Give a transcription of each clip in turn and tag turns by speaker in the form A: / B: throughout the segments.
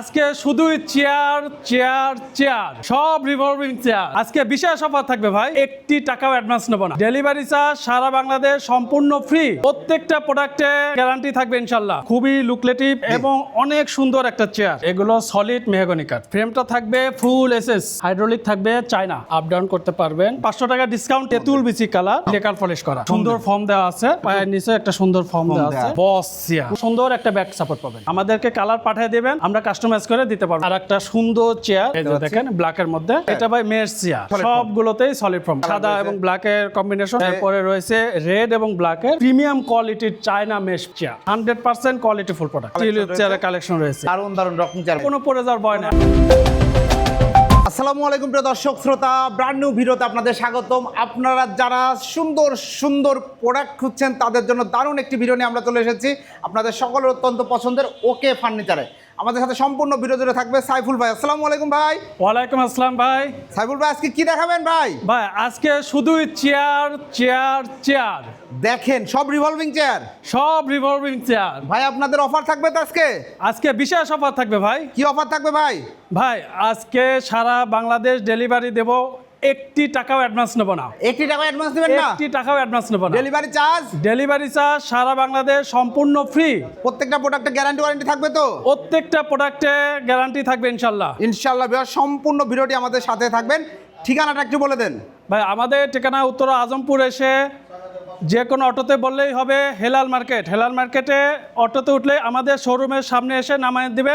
A: আজকে শুধুই chair chair chair সব রিভলভিং চেয়ার আজকে বিশেষ অফার থাকবে ভাই একটি টাকাও অ্যাডভান্স নেব না। ডেলিভারি চার্জ সারা বাংলাদেশ সম্পূর্ণ ফ্রি প্রত্যেকটা প্রোডাক্টে গ্যারান্টি থাকবে ইনশাল্লাহ। খুবই লুকলেটিভ এবং অনেক সুন্দর একটা চেয়ার এগুলো সলিড মেহগনি কাঠ। ফ্রেমটা থাকবে ফুল এসএস হাইড্রোলিক থাকবে চায়না আপ ডাউন করতে পারবেন। পাঁচশো টাকা ডিসকাউন্ট তেঁতুল বিচি কালার লেকার পলিশ করা। সুন্দর। ফর্ম দেওয়া আছে। পায়ের নিচে একটা সুন্দর ফর্ম দেওয়া আছে। বস চেয়ার সুন্দর একটা ব্যাক সাপোর্ট পাবেন। আমাদেরকে কালার পাঠিয়ে দেবেন। আমরা কাস্টমাইজ করে দিতে পারব। আর একটা সুন্দর চেয়ার এই যে। দেখেন ব্ল্যাকের মধ্যে। এটা ভাই মেয়ের চেয়ার সবগুলোতেই সলিড ফর্ম সাদা। এবং ব্ল্যাকের কম্বিনেশন এরপরে রয়েছে রেড এবং ব্ল্যাকের প্রিমিয়াম কোয়ালিটির China mesh chair hundred percent quality full product. চেয়ারের কালেকশন রয়েছে।
B: দারুণ দারুণ রকম চাল
A: কোনো পরে যাওয়ার ভয় না
B: আসসালামু আলাইকুম প্রিয় দর্শক শ্রোতা ব্র্যান্ড নিউ ভিডিওতে আপনাদের স্বাগতম। আপনারা যারা সুন্দর সুন্দর প্রোডাক্ট খুঁজছেন তাদের জন্য দারুণ একটি ভিডিও নিয়ে আমরা চলে এসেছি। আপনাদের সকলের অত্যন্ত পছন্দের ওকে ফার্নিচারে আমাদের সাথে সম্পূর্ণ জুড়ে থাকবে সাইফুল ভাই। আসসালামু আলাইকুম ভাই।
A: ওয়ালাইকুম আসসালাম ভাই।
B: সাইফুল ভাই আজকে কি দেখাবেন ভাই?
A: ভাই আজকে শুধুই চেয়ার চেয়ার চেয়ার
B: দেখেন সব রিভলভিং চেয়ার
A: সব রিভলভিং চেয়ার
B: ভাই আপনাদের অফার থাকবে তো আজকে?
A: আজকে বিশেষ অফার থাকবে ভাই।
B: কি অফার থাকবে ভাই?
A: ভাই আজকে সারা বাংলাদেশ ডেলিভারি দেব একটি টাকাও অ্যাডভান্স নেব না।
B: একটি টাকা অ্যাডভান্স দেবেন না?
A: একটি টাকাও অ্যাডভান্স নেব না।
B: ডেলিভারি চার্জ
A: ডেলিভারি চার্জ সারা বাংলাদেশ সম্পূর্ণ ফ্রি
B: প্রত্যেকটা প্রোডাক্টে গ্যারান্টি ওয়ারেন্টি থাকবে তো?
A: প্রত্যেকটা প্রোডাক্টে গ্যারান্টি থাকবে ইনশাল্লাহ।
B: ইনশাল্লাহ সম্পূর্ণ ভিডিওটি আমাদের সাথে থাকবেন। ঠিকানাটা একটু বলে দেন।
A: ভাই আমাদের ঠিকানা উত্তর আজমপুর এসে যে কোনো অটোতে বললেই হবে হেলাল মার্কেট। হেলাল মার্কেটে অটোতে উঠলে আমাদের শোরুমের সামনে এসে নামায় দিবে।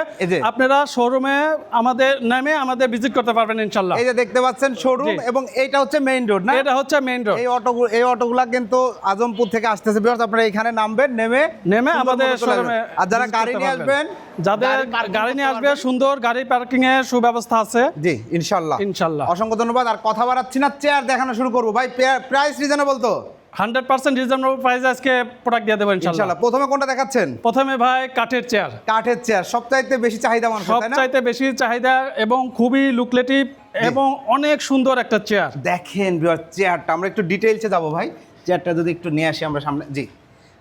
A: আপনারা শোরুমে আমাদের নামে আমাদের ভিজিট করতে পারবেন ইনশাল্লাহ
B: এই যে দেখতে পাচ্ছেন শোরুম এবং এইটা হচ্ছে মেইন রোড না?
A: এটা হচ্ছে মেইন রোড
B: এই অটো এই অটোগুলা কিন্তু আজমপুর থেকে আসতেছে। বিহার আপনারা এখানে নামবেন নেমে
A: নেমে আমাদের শোরুমে
B: আর যারা গাড়ি নিয়ে আসবেন
A: যাদের
B: গাড়ি
A: নিয়ে আসবে সুন্দর গাড়ি পার্কিং এর সুব্যবস্থা আছে।
B: জি ইনশাল্লাহ
A: ইনশাল্লাহ।
B: অসংখ্য ধন্যবাদ। আর কথা বাড়াচ্ছি না চেয়ার দেখানো শুরু করব। ভাই প্রাইস রিজনেবল তো?
A: হান্ড্রেড পার্সেন্ট রিজনেবল প্রাইস আজকে প্রোডাক্ট দিয়ে দেবো ইনশাল্লাহ
B: প্রথমে কোনটা দেখাচ্ছেন?
A: প্রথমে ভাই কাঠের চেয়ার
B: কাঠের চেয়ার সবচাইতে বেশি চাহিদা মানুষ
A: সবচাইতে বেশি চাহিদা এবং খুবই লুকলেটিভ এবং অনেক সুন্দর একটা চেয়ার
B: দেখেন চেয়ারটা আমরা একটু ডিটেলসে যাব ভাই। চেয়ারটা যদি একটু নিয়ে আসি আমরা সামনে জি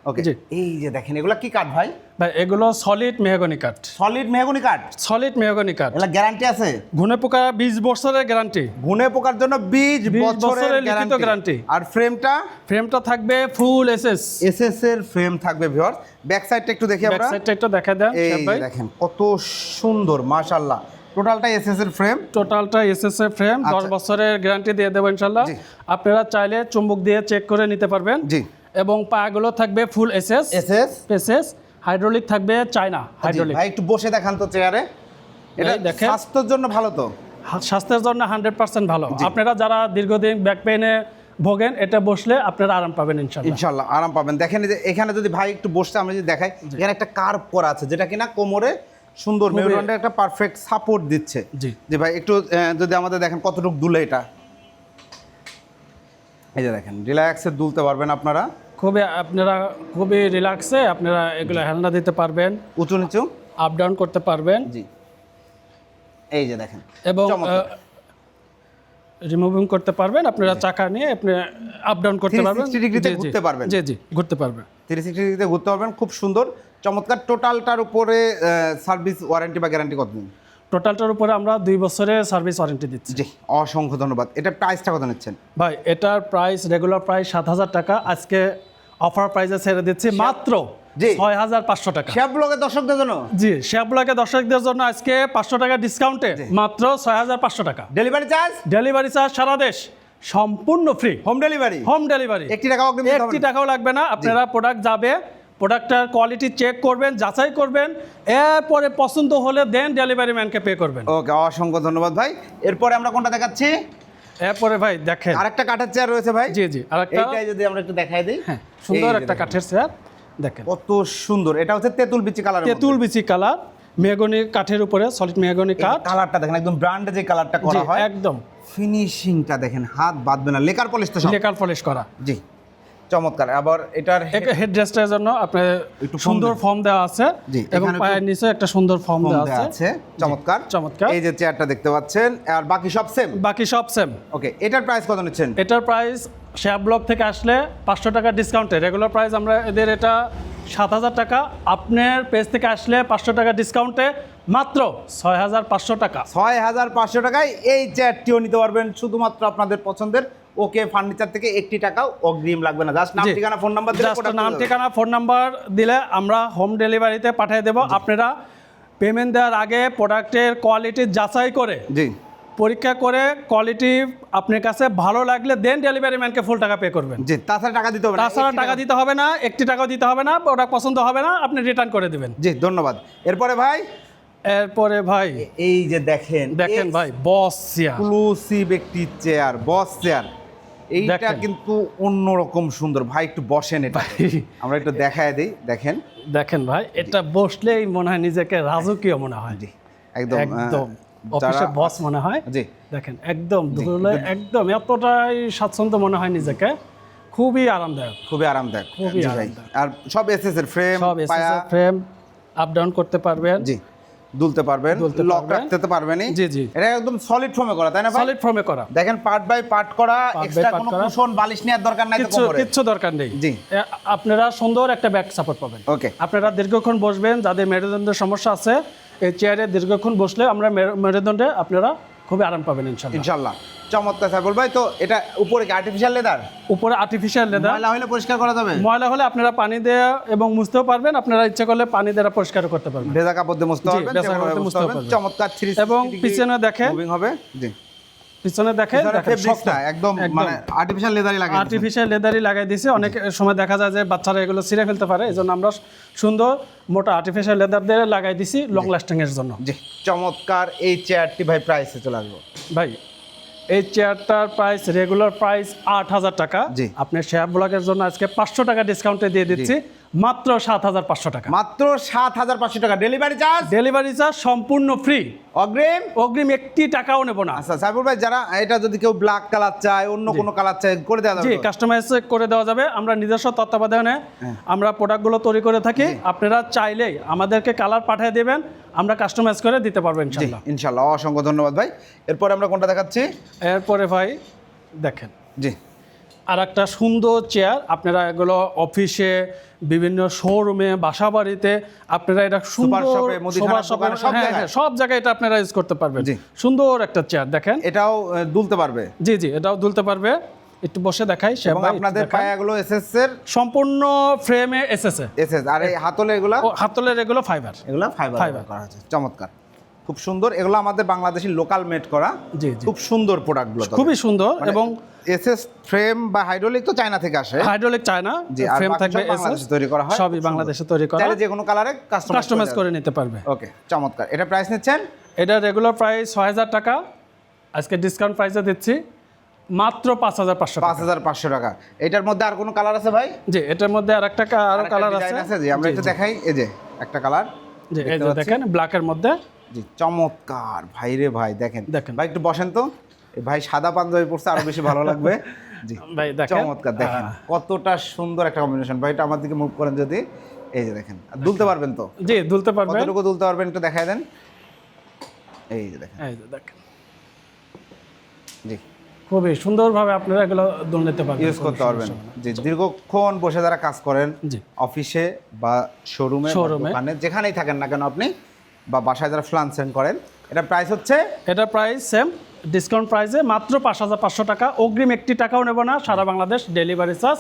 B: ওকে। এই যে দেখেন এগুলা কি কাঠ ভাই?
A: ভাই এগুলো সলিড মেহগনি কাঠ।
B: সলিড মেহগুনি কাঠ?
A: সলিড মেহগনি কাঠ।
B: এগুলা গ্যারান্টি আছে?
A: ঘুনে পোকা বিশ বছরের গ্যারান্টি
B: ঘুনে পোকার জন্য 20
A: 20
B: বছরের
A: লিখিত
B: গ্যারান্টি আর ফ্রেমটা
A: ফ্রেমটা থাকবে ফুল এসএস
B: এসএস এর ফ্রেম থাকবে ভিউয়ার ব্যাক সাইডটা একটু দেখি
A: ব্যাক সাইডটা একটু দেখা দেন
B: এই দেখেন কত সুন্দর মাশাআল্লাহ। টোটালটা এসএস এর ফ্রেম
A: টোটালটা এসএস এর ফ্রেম দশ
B: আচ্ছা।
A: বছরের গ্যারান্টি দিয়ে দেবো ইনশাল্লাহ
B: জি।
A: আপনারা চাইলে চুম্বক দিয়ে চেক করে নিতে পারবেন।
B: জি।
A: এবং পাগুলো থাকবে full SS
B: SS
A: SS hydraulic থাকবে চায়না হাইড্রোলিক
B: ভাই একটু বসে দেখান তো চেয়ারে। এটা
A: দেখেন।
B: স্বাস্থ্যের জন্য ভালো তো।
A: স্বাস্থ্যের জন্য হান্ড্রেড পার্সেন্ট ভালো। আপনারা যারা দীর্ঘদিন ব্যাক পেনে ভোগেন এটা বসলে আপনারা আরাম পাবেন ইনশাল্লাহ
B: ইনশাল্লাহ আরাম পাবেন। দেখেন যে এখানে যদি ভাই একটু বসতে আমরা যদি দেখাই এখানে একটা কার্ভ করা আছে যেটা কিনা কোমরে সুন্দর মেরুদণ্ডে একটা পারফেক্ট সাপোর্ট দিচ্ছে।
A: জি।
B: যে ভাই একটু যদি আমাদের দেখেন কতটুকু দুলে এটা। এই যে দেখেন রিল্যাক্সে দুলতে পারবেন আপনারা।
A: খুবই আপনারা খুবই রিল্যাক্সে আপনারা এগুলো হেলনা দিতে পারবেন।
B: উঁচু নিচু?
A: আপ ডাউন করতে পারবেন।
B: জি। এই যে দেখেন
A: এবং। রিমুভিং করতে পারবেন আপনারা চাকা নিয়ে আপনি আপ ডাউন করতে
B: 360
A: পারবেন
B: ডিগ্রিতে। ঘুরতে পারবেন।
A: জি জি ঘুরতে পারবেন।
B: থ্রি সিক্সটি ডিগ্রিতে ঘুরতে পারবেন খুব সুন্দর। চমৎকার টোটালটার উপরে সার্ভিস ওয়ারেন্টি বা গ্যারান্টি কতদিন
A: টোটালটার উপরে আমরা দুই বছরের সার্ভিস ওয়ারেন্টি দিচ্ছি।
B: জি অসংখ্য ধন্যবাদ। এটা প্রাইসটা কত নিচ্ছেন?
A: ভাই এটার প্রাইস রেগুলার প্রাইস সাত হাজার টাকা। আজকে অফার প্রাইসে ছেড়ে দিচ্ছি মাত্র। ছয় হাজার পাঁচশো টাকা।
B: শেয়ার ব্লগের দর্শকদের জন্য?
A: জি শেয়ারগুলোকে দর্শকদের জন্য আজকে পাঁচশো টাকা ডিসকাউন্টে মাত্র ছয় হাজার পাঁচশো টাকা।
B: ডেলিভারি চার্জ
A: ডেলিভারি চার্জ সারা দেশ সম্পূর্ণ free
B: home delivery
A: home delivery
B: একটি টাকাও
A: একটি টাকাও লাগবে না আপনারা প্রোডাক্ট যাবে প্রোডাক্টটার কোয়ালিটি চেক করবেন যাচাই করবেন এরপরে পছন্দ হলে দেন ডেলিভারি ম্যানকে পে করবেন।
B: ওকে অসংখ্য ধন্যবাদ ভাই। এরপরে আমরা কোনটা দেখাচ্ছি?
A: এরপরে ভাই দেখেন।
B: আরেকটা কাঠের চেয়ার রয়েছে ভাই।
A: জি জি আরেকটা।
B: এইটাই যদি আমরা একটু দেখাই দিই।
A: হ্যাঁ। সুন্দর একটা কাঠের চেয়ার দেখেন।
B: কত সুন্দর। এটা হচ্ছে তেঁতুল বিচি কালার
A: তেঁতুল বিচি কালার মেহগনি কাঠের উপরে সলিড মেহগনি কাঠ।
B: কালারটা দেখেন একদম ব্র্যান্ডে যে কালারটা করা হয়
A: একদম।
B: ফিনিশিংটা দেখেন হাত বাঁধবে না লেকার পলিশ তো সব।
A: লেকার পলিশ করা।
B: জি চমৎকার। আবার এটার
A: হেড ড্রেসটার জন্য আপনার
B: একটু
A: সুন্দর ফর্ম দেওয়া আছে
B: জি,
A: এবং পায়ের নিচে একটা সুন্দর ফর্ম দেওয়া আছে।
B: চমৎকার।
A: চমৎকার।
B: এই যে চেয়ারটা দেখতে পাচ্ছেন আর বাকি সব সেম
A: বাকি সব সেম
B: ওকে এটার প্রাইস কত নিচ্ছেন?
A: এটার প্রাইস শেয়ার ব্লক থেকে আসলে পাঁচশো টাকা ডিসকাউন্টে রেগুলার প্রাইস আমরা এদের এটা সাত হাজার টাকা। আপনার পেজ থেকে আসলে পাঁচশো টাকা ডিসকাউন্টে মাত্র ছয় হাজার পাঁচশো টাকা।
B: ছয় হাজার পাঁচশো টাকায় এই চেয়ারটিও নিতে পারবেন। শুধুমাত্র আপনাদের পছন্দের ওকে ফার্নিচার থেকে একটি টাকাও অগ্রিম লাগবে না। জাস্ট নাম ঠিকানা ফোন নাম্বার দিলে
A: জাস্ট নাম ঠিকানা ফোন নাম্বার দিলে আমরা হোম ডেলিভারিতে পাঠিয়ে দেবো। আপনারা পেমেন্ট দেওয়ার আগে প্রোডাক্টের কোয়ালিটি যাচাই করে
B: জি।
A: পরীক্ষা করে কোয়ালিটি আপনার কাছে ভালো লাগলে দেন ডেলিভারি ম্যানকে ফুল টাকা পে করবেন।
B: জি তাছাড়া টাকা দিতে হবে না।
A: তাছাড়া টাকা দিতে হবে না একটি টাকাও দিতে হবে না ওটা পছন্দ হবে না আপনি রিটার্ন করে দিবেন।
B: জি ধন্যবাদ। এরপরে ভাই?
A: এরপরে ভাই
B: এই যে দেখেন
A: দেখেন ভাই বস চেয়ার
B: এক্সক্লুসিভ একটি চেয়ার বস চেয়ার এইটা। কিন্তু অন্যরকম সুন্দর। ভাই একটু বসেন এটা। আমরা একটু দেখায় দিই দেখেন।
A: দেখেন ভাই এটা বসলেই মনে হয় নিজেকে রাজকীয় মনে হয়।
B: জি একদম
A: একদম। অফিসে বস মনে হয়
B: জি।
A: দেখেন একদম ধুলে একদম। এতটাই স্বাচ্ছন্দ্য মনে হয় নিজেকে। খুবই আরামদায়ক।
B: খুবই আরামদায়ক
A: খুবই আরামদায়ক।
B: আর সব এসএস এর ফ্রেম
A: সব
B: পায়া।
A: ফ্রেম আপ ডাউন করতে পারবেন।
B: জি দুলতে পারবেন লক রাখতে তো পারবেনই।
A: জি, জি।
B: এটা একদম সলিড ফর্মে করা তাই না ভাই?
A: সলিড ফর্মে করা।
B: দেখেন পার্ট বাই পার্ট করা এক্সট্রা কোনো কুশন বালিশ নেওয়ার দরকার নাই কোমরে।
A: কিচ্ছু দরকার নেই।
B: জি।
A: আপনারা সুন্দর একটা ব্যাক সাপোর্ট পাবেন।
B: ওকে
A: আপনারা দীর্ঘক্ষণ বসবেন যাদের মেরুদণ্ডের সমস্যা আছে এই চেয়ারে দীর্ঘক্ষণ বসলে আমরা মেরুদণ্ডে আপনারা খুবই আরাম পাবেন ইনশাল্লাহ।
B: ইনশাল্লাহ। চমৎকার সাইবল ভাই তো এটা উপরে আর্টিফিশিয়াল লেদার
A: উপরে আর্টিফিশিয়াল লেদার
B: ময়লা হলে পরিষ্কার করা যাবে?
A: ময়লা হলে আপনারা পানি দেওয়া এবং মুছতেও পারবেন আপনারা ইচ্ছা করলে পানি দ্বারা পরিষ্কার করতে পারবেন।
B: ভেজা কাপড় দিয়ে মুছতে পারবেন
A: দিয়ে।
B: চমৎকার থ্রি
A: এবং পিছনে দেখেন
B: মুভিং হবে। জি।
A: পিছনে দেখেন
B: একদম মানে আর্টিফিশিয়াল লেদারই লাগে
A: আর্টিফিশিয়াল লেদারই লাগাই অনেক সময় দেখা যায় যে বাচ্চারা এগুলো ছিঁড়ে ফেলতে পারে। এই জন্য আমরা সুন্দর মোটা আর্টিফিশিয়াল লেদার দিয়ে লাগাই দিছি লং লাস্টিং এর জন্য।
B: জি। চমৎকার এই চেয়ারটি ভাই প্রাইসে চলে আসব।
A: ভাই এই চেয়ারটার প্রাইস রেগুলার প্রাইস আট হাজার টাকা। আপনি শেয়ার ব্লগের জন্য আজকে পাঁচশো টাকা ডিসকাউন্টে দিয়ে দিচ্ছি। মাত্র সাত হাজার পাঁচশো টাকা।
B: মাত্র সাত হাজার পাঁচশো টাকা। ডেলিভারি চার্জ
A: ডেলিভারি চার্জ সম্পূর্ণ ফ্রি
B: অগ্রিম?
A: অগ্রিম একটি টাকাও নেব না।
B: আচ্ছা সাইবুল ভাই যারা এটা যদি কেউ ব্ল্যাক কালার চায় অন্য কোনো কালার চায় করে দেওয়া যাবে?
A: কাস্টমাইজ করে দেওয়া যাবে। আমরা নিজস্ব তত্ত্বাবধানে
B: হ্যাঁ।
A: আমরা প্রোডাক্টগুলো তৈরি করে থাকি। আপনারা চাইলেই আমাদেরকে কালার পাঠিয়ে দেবেন। আমরা কাস্টমাইজ করে দিতে পারব ইনশাল্লাহ
B: ইনশাল্লাহ অসংখ্য ধন্যবাদ ভাই। এরপরে আমরা কোনটা দেখাচ্ছি?
A: এরপরে ভাই দেখেন।
B: জি।
A: আর একটা সুন্দর চেয়ার আপনারা এগুলো অফিসে বিভিন্ন শোরুমে বাসা বাড়িতে আপনারা এটা সুন্দর
B: সব
A: হ্যাঁ,
B: জায়গায়।
A: হ্যাঁ, সব জায়গায় এটা আপনারা ইউজ করতে পারবেন।
B: জি।
A: সুন্দর একটা চেয়ার দেখেন।
B: এটাও দুলতে পারবে।
A: জি জি এটাও দুলতে পারবে। একটু বসে দেখাই সে
B: এবং আপনাদের পায়াগুলো এসএস এর
A: সম্পূর্ণ ফ্রেমে এসেছে
B: এসএস আর এই হাতলে এগুলো?
A: হাতলের এগুলো ফাইবার
B: এগুলো ফাইবার
A: ফাইবার
B: করা আছে চমৎকার। খুব সুন্দর। এগুলো আমাদের বাংলাদেশি লোকাল মেড করা। খুব সুন্দর প্রোডাক্টগুলো
A: খুবই সুন্দর এবং
B: এসএস ফ্রেম বা হাইড্রোলিক তো চায়না থেকে আসে।
A: হাইড্রোলিক চায় না
B: জি,
A: ফ্রেম থাকবে এসএস
B: তৈরি করা হয়।
A: সবই বাংলাদেশে তৈরি করা।
B: চাইলে যে কোনো কালারে কাস্টমাইজ
A: করে নিতে পারবে।
B: ওকে চমৎকার। এটা প্রাইস নিচ্ছেন?
A: এটা রেগুলার প্রাইস ছয় হাজার টাকা। আজকে ডিসকাউন্ট প্রাইসে দিচ্ছি মাত্র পাঁচ হাজার পাঁচশো
B: পাঁচ হাজার পাঁচশো টাকা। এটার মধ্যে আর কোনো কালার আছে ভাই?
A: জি এটার মধ্যে আর একটা
B: আরও
A: কালার
B: design
A: আছে।
B: জি আমরা একটু দেখাই। এই যে একটা কালার
A: জি এই যে দেখেন ব্ল্যাকের মধ্যে
B: জি চমৎকার। ভাই রে ভাই দেখেন।
A: দেখেন।
B: ভাই একটু বসেন তো। ভাই সাদা পাঞ্জাবি পড়ছে আরও বেশি ভালো লাগবে। জি
A: ভাই
B: চমৎকার দেখেন। কতটা সুন্দর একটা কম্বিনেশন ভাই এটা আমার দিকে মুভ করেন যদি। এই যে দেখেন দুলতে পারবেন তো?
A: জি দুলতে পারবেন।
B: কতটুকু দুলতে পারবেন একটু দেখায় দেন। এই যে দেখেন।
A: এই যে দেখেন।
B: জি।
A: খুবই সুন্দরভাবে আপনারা এগুলো দুল নিতে পারবেন।
B: ইউজ করতে পারবেন। জি দীর্ঘক্ষণ বসে যারা কাজ করেন অফিসে বা শোরুমে। দোকানে যেখানেই থাকেন না কেন আপনি বা বাসায় যারা ফ্লান্সেন করেন এটা প্রাইস হচ্ছে?
A: এটা প্রাইস সেম ডিসকাউন্ট প্রাইসে মাত্র পাঁচ হাজার পাঁচশো টাকা। অগ্রিম একটি টাকাও নেব না সারা বাংলাদেশ ডেলিভারি চার্জ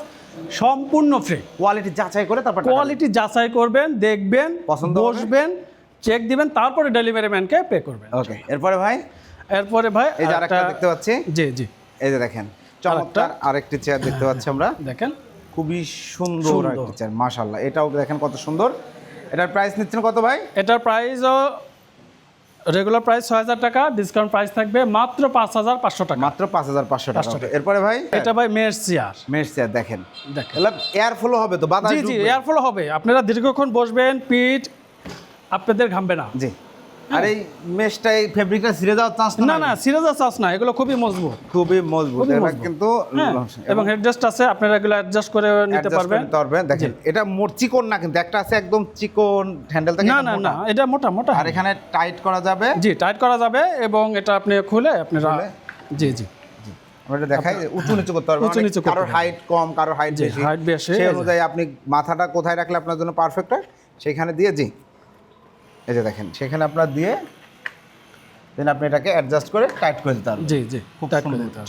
A: সম্পূর্ণ ফ্রি
B: কোয়ালিটি যাচাই করে তারপর
A: কোয়ালিটি যাচাই করবেন দেখবেন
B: পছন্দ হবে?
A: বসবেন চেক দিবেন তারপরে ডেলিভারি ম্যানকে পে করবেন।
B: ওকে এরপরে ভাই?
A: এরপরে ভাই
B: এই যে আরেকটা দেখতে পাচ্ছি।
A: জি জি।
B: এই যে দেখেন চমৎকার আরেকটি। চেয়ার দেখতে পাচ্ছি আমরা।
A: দেখেন।
B: খুবই সুন্দর। একটি চেয়ার মাশাল্লাহ এটাও দেখেন কত সুন্দর। এটার প্রাইস নিচ্ছেন কত ভাই?
A: এটার প্রাইসও রেগুলার প্রাইস ছয় হাজার টাকা ডিসকাউন্ট প্রাইস থাকবে মাত্র পাঁচ হাজার পাঁচশো টাকা।
B: মাত্র পাঁচ হাজার পাঁচশো টাকা। এরপরে ভাই?
A: এটা ভাই মেয়ের চেয়ার
B: মেশ চেয়ার দেখেন।
A: দেখেন।
B: এয়ার ফ্লো হবে তো বাতাস
A: জি জি
B: এয়ার
A: ফ্লো হবে। আপনারা দীর্ঘক্ষণ বসবেন পিঠ আপনাদের ঘামবে না।
B: জি। আর এই মেশটা এই ফেব্রিকটা ছিঁড়ে যাওয়ার চান্স
A: না না সিরিয়াস চার্জ না এগুলো খুবই মজবুত।
B: খুবই মজবুত এটা কিন্তু
A: হ্যাঁ, এবং হেডজাস্ট আছে আপনারা এগুলো অ্যাডজাস্ট করে নিতে পারবেন।
B: পারবেন। দেখেন এটা মোট চিকন না কিন্তু একটা আছে একদম চিকন হ্যান্ডেল থেকে
A: না না না এটা মোটা মোটা
B: আর এখানে টাইট করা যাবে।
A: জি টাইট করা যাবে এবং এটা আপনি খুলে আপনারা জি জি।
B: আমরা দেখাই উঁচু নিচু করতে পারবেন
A: উঁচু নিচু
B: কারোর হাইট কম কারোর হাইট বেশি।
A: height বেশি,
B: সেই অনুযায়ী আপনি মাথাটা কোথায় রাখলে আপনার জন্য পারফেক্ট হয় সেইখানে দিয়ে জি। এই যে দেখেন সেখানে আপনার দিয়ে দেন আপনি এটাকে অ্যাডজাস্ট করে টাইট করে দিতে পারবেন
A: জি জি
B: খুব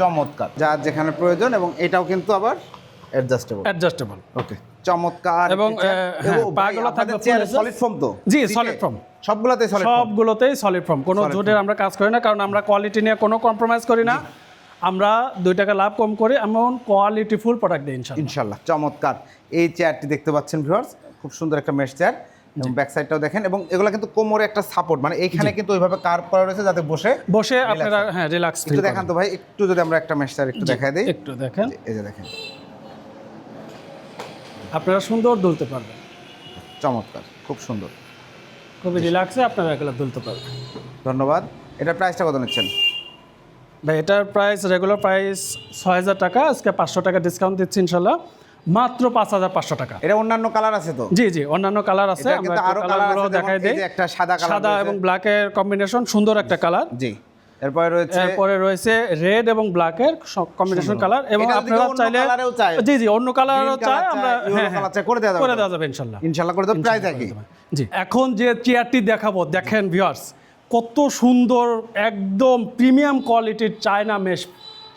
B: চমৎকার। যার যেখানে প্রয়োজন এবং এটাও কিন্তু আবার অ্যাডজাস্টেবল
A: অ্যাডজাস্টেবল
B: ওকে চমৎকার।
A: এবং, হ্যাঁ, পাগুলো থাকবে
B: solid foam তো?
A: জি, solid foam।
B: সবগুলোতেই foam?
A: সবগুলোতেই সলিড ফর্ম কোনো জোটের আমরা কাজ করি না কারণ আমরা কোয়ালিটি নিয়ে কোনো কম্প্রোমাইজ করি না। আমরা দুই টাকা লাভ কম করে এমন কোয়ালিটি ফুল প্রোডাক্ট দিই ইনশাল্লাহ
B: ইনশাল্লাহ চমৎকার। এই চেয়ারটি দেখতে পাচ্ছেন ভিউয়ার্স খুব সুন্দর একটা মেশ চেয়ার এবং ব্যাক সাইডটাও দেখেন এবং এগুলো কিন্তু কোমরে একটা সাপোর্ট মানে এইখানে কিন্তু ওইভাবে কার্ভ করা রয়েছে যাতে বসে
A: বসে আপনারা হ্যাঁ। রিল্যাক্স
B: একটু দেখান তো ভাই একটু যদি আমরা একটা মেশ চেয়ার একটু দেখাই দিই।
A: একটু দেখেন।
B: এই যে দেখেন।
A: আপনারা সুন্দর দুলতে পারবেন।
B: চমৎকার খুব সুন্দর।
A: খুবই রিল্যাক্সে আপনারা এগুলো দুলতে পারবেন।
B: ধন্যবাদ। এটা প্রাইসটা কত নিচ্ছেন?
A: ভাই এটার প্রাইস রেগুলার প্রাইস ছয় হাজার টাকা আজকে পাঁচশো টাকা ডিসকাউন্ট দিচ্ছি ইনশাল্লাহ। মাত্র পাঁচ হাজার পাঁচশো টাকা।
B: এটা অন্যান্য কালার আছে তো?
A: জি জি অন্যান্য কালার আছে। আমরা
B: আরও
A: কালারগুলো দেখাই দিই।
B: একটা সাদা
A: সাদা এবং ব্ল্যাকের কম্বিনেশন সুন্দর একটা কালার।
B: জি। এরপরে রয়েছে
A: এরপরে রয়েছে রেড এবং ব্ল্যাকের কম্বিনেশন কালার এবং আপনারা চাইলে জি জি অন্য কালারও চাই আমরা হ্যাঁ,
B: color
A: হ্যাঁ,
B: করে দেওয়া
A: করে দেওয়া যাবে ইনশাল্লাহ।
B: ইনশাল্লাহ করে তো প্রাইস একই।
A: জি। এখন যে চেয়ারটি দেখাবো দেখেন ভিউয়ার্স কত সুন্দর একদম প্রিমিয়াম কোয়ালিটির চায়না মেশ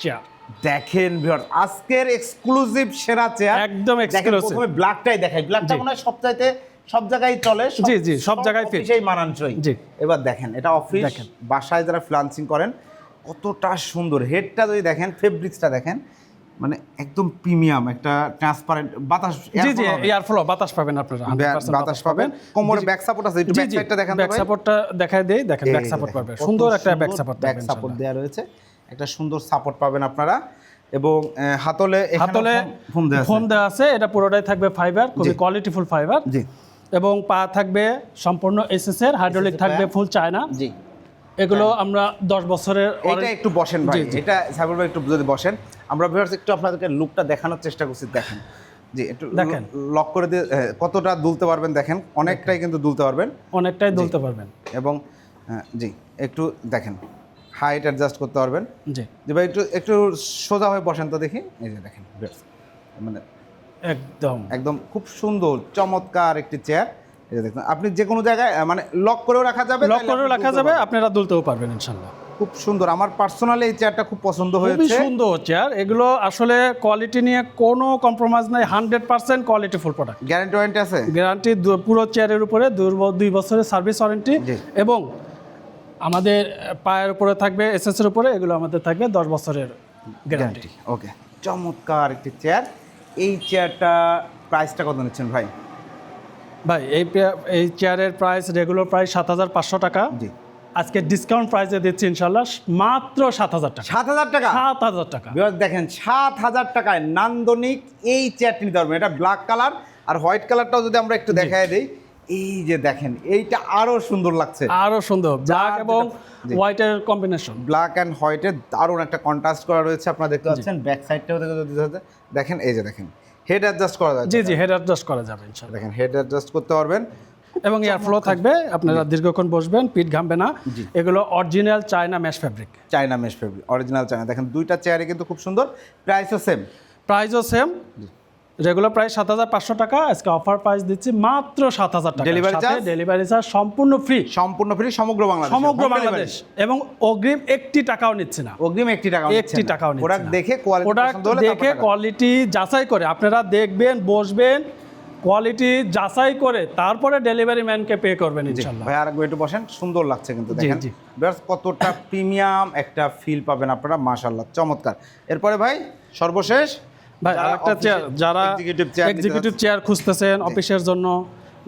A: চেয়ার
B: দেখেন ভিউয়ার আজকের এক্সক্লুসিভ সেরা চেয়ার
A: একদম
B: দেখেন
A: exclusive।
B: প্রথমে ব্ল্যাকটাই দেখাই। ব্ল্যাকটা মনে হয় সবচাইতে সব জায়গায় চলে
A: জি, জি, সব জায়গায় fit।
B: অফিসেই মানানসই।
A: জি।
B: এবার দেখেন এটা অফিস
A: দেখেন।
B: বাসায় যারা ফ্লান্সিং করেন কতটা সুন্দর। হেডটা যদি দেখেন ফেব্রিক্সটা দেখেন মানে একদম প্রিমিয়াম একটা ট্রান্সপারেন্ট বাতাস
A: জি জি এয়ার ফ্লো বাতাস পাবেন আপনারা
B: বাতাস পাবেন। কোমরে ব্যাক সাপোর্ট আছে একটু ব্যাক সাইডটা দেখেন
A: ব্যাক সাপোর্টটা দেখাই দেই দেখেন ব্যাক সাপোর্ট পাবেন। সুন্দর একটা ব্যাক সাপোর্ট
B: ব্যাক সাপোর্ট দেওয়া রয়েছে। একটা সুন্দর সাপোর্ট পাবেন আপনারা। এবং হাতলে
A: হাতলে
B: ফোম- দেওয়া আছে।
A: ফোম দেওয়া আছে এটা পুরোটাই থাকবে ফাইবার খুবই কোয়ালিটিফুল ফাইবার
B: জি।
A: এবং পা থাকবে সম্পূর্ণ এসএস এর হাইড্রোলিক থাকবে। ফুল চায়না
B: জি।
A: এগুলো আমরা দশ বছরের
B: এটা একটু বসেন ভাই। এটা সাইবুল ভাই একটু যদি বসেন আমরা ভিউয়ার্স একটু আপনাদেরকে লুকটা দেখানোর চেষ্টা করছি দেখেন। জি একটু
A: দেখেন।
B: লক করে দিয়ে কতটা দুলতে পারবেন দেখেন। অনেকটাই কিন্তু দুলতে পারবেন।
A: অনেকটাই দুলতে পারবেন।
B: এবং জি একটু দেখেন। হাইট অ্যাডজাস্ট করতে পারবেন।
A: জি।
B: জি ভাই একটু একটু সোজা হয়ে বসেন তো দেখি। এই যে দেখেন মানে
A: একদম।
B: একদম খুব সুন্দর চমৎকার একটি চেয়ার এই যে দেখুন আপনি যে কোনো জায়গায় মানে লক করেও রাখা যাবে
A: লক
B: করেও
A: রাখা যাবে। আপনারা দুলতেও পারবেন ইনশাল্লাহ
B: খুব সুন্দর। আমার পার্সোনালি এই চেয়ারটা খুব পছন্দ
A: খুবই
B: হয়েছে।
A: সুন্দর চেয়ার এগুলো আসলে কোয়ালিটি নিয়ে কোনো কম্প্রোমাইজ নাই hundred percent quality full product
B: guarantee warranty আছে?
A: গ্যারান্টি পুরো চেয়ারের উপরে দুই দুই বছরের সার্ভিস ওয়ারেন্টি এবং আমাদের পায়ের উপরে থাকবে এসএস এর উপরে এগুলো আমাদের থাকবে দশ বছরের গ্যারান্টি
B: ওকে চমৎকার একটি চেয়ার এই চেয়ারটা প্রাইসটা কত নিচ্ছেন ভাই?
A: ভাই এই এই চেয়ারের প্রাইস রেগুলার প্রাইস সাত হাজার পাঁচশো টাকা।
B: জি।
A: আজকে ডিসকাউন্ট প্রাইসে দিচ্ছি ইনশাল্লাহ মাত্র সাত হাজার টাকা।
B: সাত হাজার টাকা?
A: সাত হাজার টাকা।
B: দেখেন সাত হাজার টাকায় নান্দনিক এই চেয়ারটি নিতে পারবেন। এটা ব্ল্যাক কালার আর হোয়াইট কালারটাও যদি আমরা একটু দেখায় দিই এই যে দেখেন এইটা আরও সুন্দর লাগছে।
A: আরও সুন্দর ব্ল্যাক এবং হোয়াইটের কম্বিনেশন
B: ব্ল্যাক অ্যান্ড হোয়াইটের দারুণ একটা কন্ট্রাস্ট করা রয়েছে আপনারা দেখতে পাচ্ছেন ব্যাক সাইডটাও দেখে যদি দেখেন, এই যে দেখেন হেড অ্যাডজাস্ট করা যাবে
A: জি জি হেড অ্যাডজাস্ট করা যাবে ইনশাল্লাহ
B: দেখেন হেড অ্যাডজাস্ট করতে পারবেন।
A: এবং এয়ার ফ্লো থাকবে আপনারা দীর্ঘক্ষণ বসবেন পিঠ ঘামবে না। এগুলো original China mesh fabric
B: China mesh fabric original China দেখেন দুইটা চেয়ারে কিন্তু খুব সুন্দর। প্রাইসও সেম
A: প্রাইসও সেম রেগুলার প্রাইস সাত হাজার পাঁচশো টাকা। আজকে অফার প্রাইস দিচ্ছি মাত্র সাত হাজার টাকা।
B: Delivery charge?
A: ডেলিভারি চার্জ সম্পূর্ণ ফ্রি
B: সম্পূর্ণ ফ্রি সমগ্র বাংলাদেশ
A: সমগ্র বাংলাদেশ। এবং অগ্রিম একটি টাকাও নিচ্ছে না।
B: অগ্রিম একটি টাকা
A: একটি টাকাও নিচ্ছে
B: প্রোডাক্ট দেখে কোয়ালিটি
A: প্রোডাক্ট দেখে কোয়ালিটি যাচাই করে আপনারা দেখবেন বসবেন কোয়ালিটি যাচাই করে তারপরে ডেলিভারি ম্যানকে পে করবেন ইনশাল্লাহ।
B: ভাই আর একটু বসেন সুন্দর লাগছে কিন্তু দেখেন। বেশ কতটা প্রিমিয়াম একটা ফিল পাবেন আপনারা মাশাআল্লাহ চমৎকার। এরপরে ভাই সর্বশেষ
A: ভাই আরেকটা চেয়ার যারা এক্সিকিউটিভ চেয়ার খুঁজতেছেন অফিসের জন্য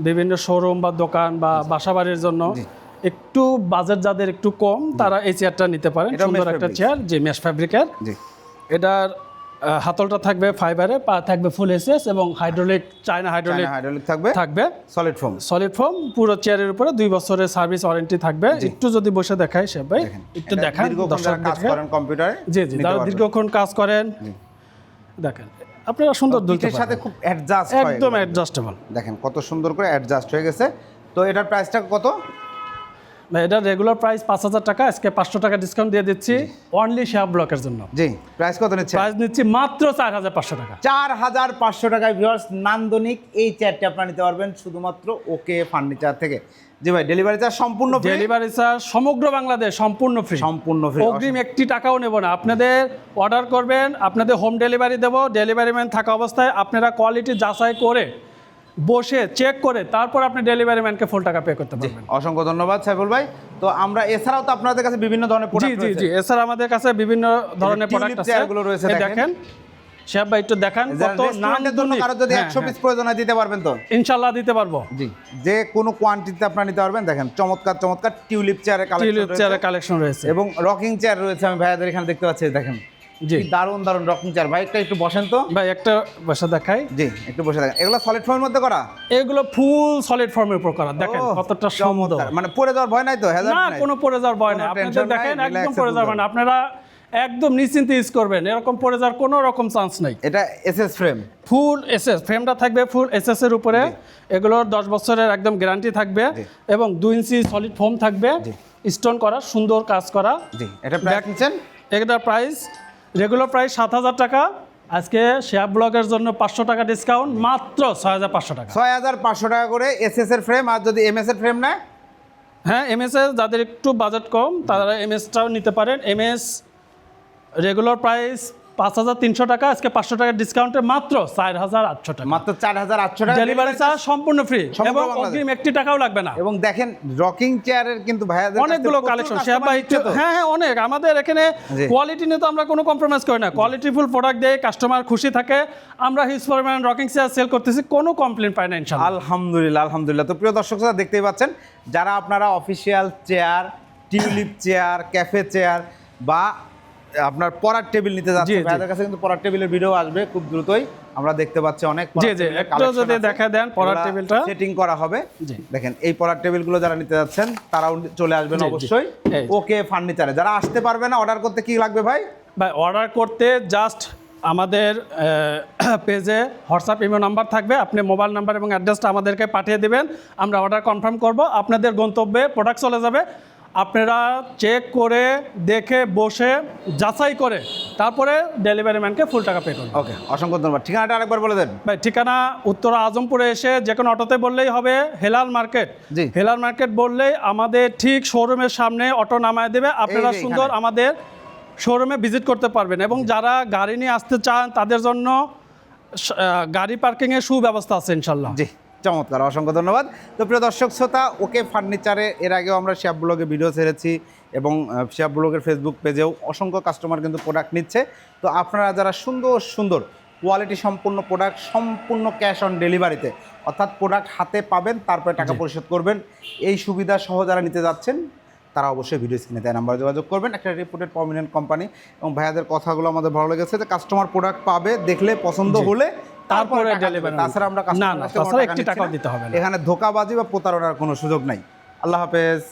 A: বিভিন্ন শোরুম বা দোকান বা বাসা বাড়ির জন্য একটু বাজেট যাদের একটু কম তারা এই চেয়ারটা নিতে পারেন। সুন্দর একটা চেয়ার যে মেশ ফ্যাব্রিকের এটার হাতলটা থাকবে ফাইবারে পা থাকবে ফুল এসএস এবং হাইড্রোলিক চায়না হাইড্রোলিক
B: হাইড্রোলিক থাকবে।
A: থাকবে।
B: সলিড ফোম
A: সলিড ফর্ম পুরো চেয়ারের উপরে দুই বছরের সার্ভিস ওয়ারেন্টি থাকবে। একটু যদি বসে দেখাই সে ভাই একটু দেখান
B: যারা কাজ করেন কম্পিউটারে
A: জি জি যারা দীর্ঘক্ষণ কাজ করেন দেখেন আপনারা সুন্দর দুলতে
B: সাথে খুব অ্যাডজাস্ট
A: একদম অ্যাডজাস্টেবল
B: দেখেন কত সুন্দর করে অ্যাডজাস্ট হয়ে গেছে। তো এটার প্রাইসটা কত?
A: এটা রেগুলার প্রাইস পাঁচ হাজার টাকা আজকে পাঁচশো টাকা ডিসকাউন্ট দিয়ে দিচ্ছি। অনলি শেয়ার ব্লকের জন্য।
B: জি প্রাইস কত নিচ্ছে?
A: প্রাইস নিচ্ছি মাত্র চার হাজার পাঁচশো টাকা।
B: চার হাজার পাঁচশো টাকায় ভিউয়ার্স নান্দনিক এই চেয়ারটি আপনারা নিতে পারবেন শুধুমাত্র ওকে ফার্নিচার থেকে। জি ভাই ডেলিভারি চার্জ সম্পূর্ণ?
A: ডেলিভারি চার্জ সমগ্র বাংলাদেশ সম্পূর্ণ ফ্রি
B: সম্পূর্ণ ফ্রি
A: অগ্রিম একটি টাকাও নেব না। আপনাদের অর্ডার করবেন আপনাদের হোম ডেলিভারি দেব। ডেলিভারি ম্যান থাকা অবস্থায় আপনারা কোয়ালিটি যাচাই করে বসে চেক করে তারপর আপনি ডেলিভারি ম্যানকে ফুল টাকা পে করতে পারবেন।
B: অসংখ্য ধন্যবাদ সাইফুল ভাই। তো আমরা এছাড়াও তো আপনাদের কাছে বিভিন্ন ধরনের
A: জি জি জি এছাড়া আমাদের কাছে বিভিন্ন ধরনের প্রোডাক্ট আছে।
B: chair গুলো রয়েছে দেখেন।
A: শেফ ভাই একটু দেখান কত
B: রেস্টুরেন্টের জন্য কারও যদি
A: হ্যাঁ,
B: একশো
A: হ্যাঁ।
B: পিস প্রয়োজন হয় দিতে পারবেন তো?
A: ইনশাল্লাহ দিতে পারব।
B: জি যে কোনো কোয়ান্টিটিতে আপনারা নিতে পারবেন। দেখেন চমৎকার চমৎকার টিউলিপ চেয়ারের কালেকশন টিউলিপ
A: চেয়ারের কালেকশন রয়েছে।
B: এবং রকিং চেয়ার রয়েছে আমি ভাইয়াদের এখানে দেখতে পাচ্ছি দেখেন।
A: জি।
B: কি দারুণ দারুণ রকিং চেয়ার ভাই একটা একটু বসেন তো।
A: ভাই একটা বসে দেখাই।
B: জি একটু বসে দেখেন এগুলো সলিড ফর্মের মধ্যে করা?
A: এগুলো ফুল সলিড ফর্মের উপর করা। দেখেন কতটা সুন্দর।
B: মানে পড়ে যাওয়ার ভয় নাই তো?
A: না কোনো পড়ে যাওয়ার ভয় নেই।
B: নাই,
A: দেখেন একদম পড়ে যাওয়ার ভয় না আপনারা একদম নিশ্চিন্তে ইউজ করবেন। এরকম পড়ে যাওয়ার কোনো রকম চান্স নেই।
B: এটা এসএস ফ্রেম
A: ফুল এসএস ফ্রেমটা থাকবে ফুল এসএস এর উপরে। এগুলোর দশ বছরের একদম গ্যারান্টি থাকবে। এবং দুই ইঞ্চি সলিড ফোম থাকবে। স্টোন করা সুন্দর কাজ করা।
B: জি। এটা প্রাইস
A: এটার প্রাইস রেগুলার প্রাইস সাত হাজার টাকা। আজকে শেয়ার ব্লকের জন্য পাঁচশো টাকা ডিসকাউন্ট মাত্র ছয় হাজার পাঁচশো টাকা।
B: ছয় হাজার পাঁচশো টাকা করে এস এস এর ফ্রেম আর যদি এম এস এর ফ্রেম নেয়?
A: হ্যাঁ এম এস এর যাদের একটু বাজেট কম তারা এম এসটাও নিতে পারেন। এম এস রেগুলার প্রাইস পাঁচ হাজার তিনশো টাকা আজকে পাঁচশো টাকা ডিসকাউন্টে মাত্র চার হাজার আটশো টাকা।
B: মাত্র চার হাজার আটশো টাকা।
A: ডেলিভারি চার্জ সম্পূর্ণ ফ্রি এবং অগ্রিম একটি টাকাও লাগবে না।
B: এবং দেখেন রকিং চেয়ারের কিন্তু ভাইয়াদের
A: অনেকগুলো কালেকশন শেয়ার বাই হ্যাঁ হ্যাঁ অনেক। আমাদের এখানে কোয়ালিটি নিয়ে তো আমরা কোনো কম্প্রোমাইজ করি না। কোয়ালিটিফুল প্রোডাক্ট দিয়ে কাস্টমার খুশি থাকে। আমরা হিউজ পরিমাণ রকিং চেয়ার সেল করতেছি কোনো কমপ্লেন পাই না ইনশাল্লাহ
B: আলহামদুলিল্লাহ আলহামদুলিল্লাহ। তো প্রিয় দর্শক দেখতেই পাচ্ছেন যারা আপনারা official chair tulip chair cafe chair বা আপনার পড়ার টেবিল নিতে
A: জি,
B: ভাইদের কাছে কিন্তু পড়ার টেবিলের ভিডিও আসবে খুব দ্রুতই। আমরা দেখতে পাচ্ছি অনেক
A: জি, জি, একটু যদি দেখা দেন পড়ার টেবিলটা।
B: সেটিং করা হবে। দেখেন এই পড়ার টেবিলগুলো যারা নিতে যাচ্ছেন তারাও চলে আসবেন। অবশ্যই। ওকে ফার্নিচারে। যারা আসতে পারবে না অর্ডার করতে কি লাগবে ভাই?
A: ভাই অর্ডার করতে জাস্ট আমাদের পেজে হোয়াটসঅ্যাপ ইমেল নাম্বার থাকবে। আপনি মোবাইল নাম্বার এবং অ্যাড্রেসটা আমাদেরকে পাঠিয়ে দেবেন। আমরা অর্ডার কনফার্ম করব। আপনাদের গন্তব্যে প্রোডাক্ট চলে যাবে। আপনারা চেক করে দেখে বসে যাচাই করে তারপরে ডেলিভারি ম্যানকে ফুল টাকা পে করুন
B: ওকে অসংখ্য ধন্যবাদ। ঠিকানাটা আরেকবার বলে দেন।
A: ভাই ঠিকানা উত্তর আজমপুরে এসে যে কোনো অটোতে বললেই হবে হেলাল মার্কেট।
B: জি।
A: হেলাল মার্কেট বললেই আমাদের ঠিক শোরুমের সামনে অটো নামায় দেবে। আপনারা সুন্দর আমাদের শোরুমে ভিজিট করতে পারবেন এবং যারা গাড়ি নিয়ে আসতে চান তাদের জন্য গাড়ি পার্কিংয়ের সুব্যবস্থা আছে ইনশাল্লাহ।
B: জি। চমৎকার অসংখ্য ধন্যবাদ। তো প্রিয় দর্শক শ্রোতা ওকে ফার্নিচারে এর আগেও আমরা শ্যাপ ব্লগে ভিডিও ছেড়েছি এবং শ্যাপ ব্লগের ফেসবুক পেজেও অসংখ্য কাস্টমার কিন্তু প্রোডাক্ট নিচ্ছে। তো আপনারা যারা সুন্দর সুন্দর কোয়ালিটি সম্পূর্ণ প্রোডাক্ট সম্পূর্ণ ক্যাশ অন ডেলিভারিতে অর্থাৎ প্রোডাক্ট হাতে পাবেন তারপরে টাকা পরিশোধ করবেন এই সুবিধা সহ যারা নিতে যাচ্ছেন তারা অবশ্যই ভিডিও স্ক্রিনে দেয় নাম্বার যোগাযোগ করবেন। একটা রিপোর্টেড প্রমিনেন্ট কোম্পানি এবং ভাইয়াদের কথাগুলো আমাদের ভালো লেগেছে যে কাস্টমার প্রোডাক্ট পাবে দেখলে পছন্দ হলে
A: তারপরে ডেলিভারি
B: তাছাড়া আমরা
A: না, না, তাছাড়া
B: টাকা
A: একটি টাকাও দিতে হবে না।
B: এখানে ধোকাবাজি বা প্রতারণার কোনো সুযোগ নাই। আল্লাহ হাফেজ।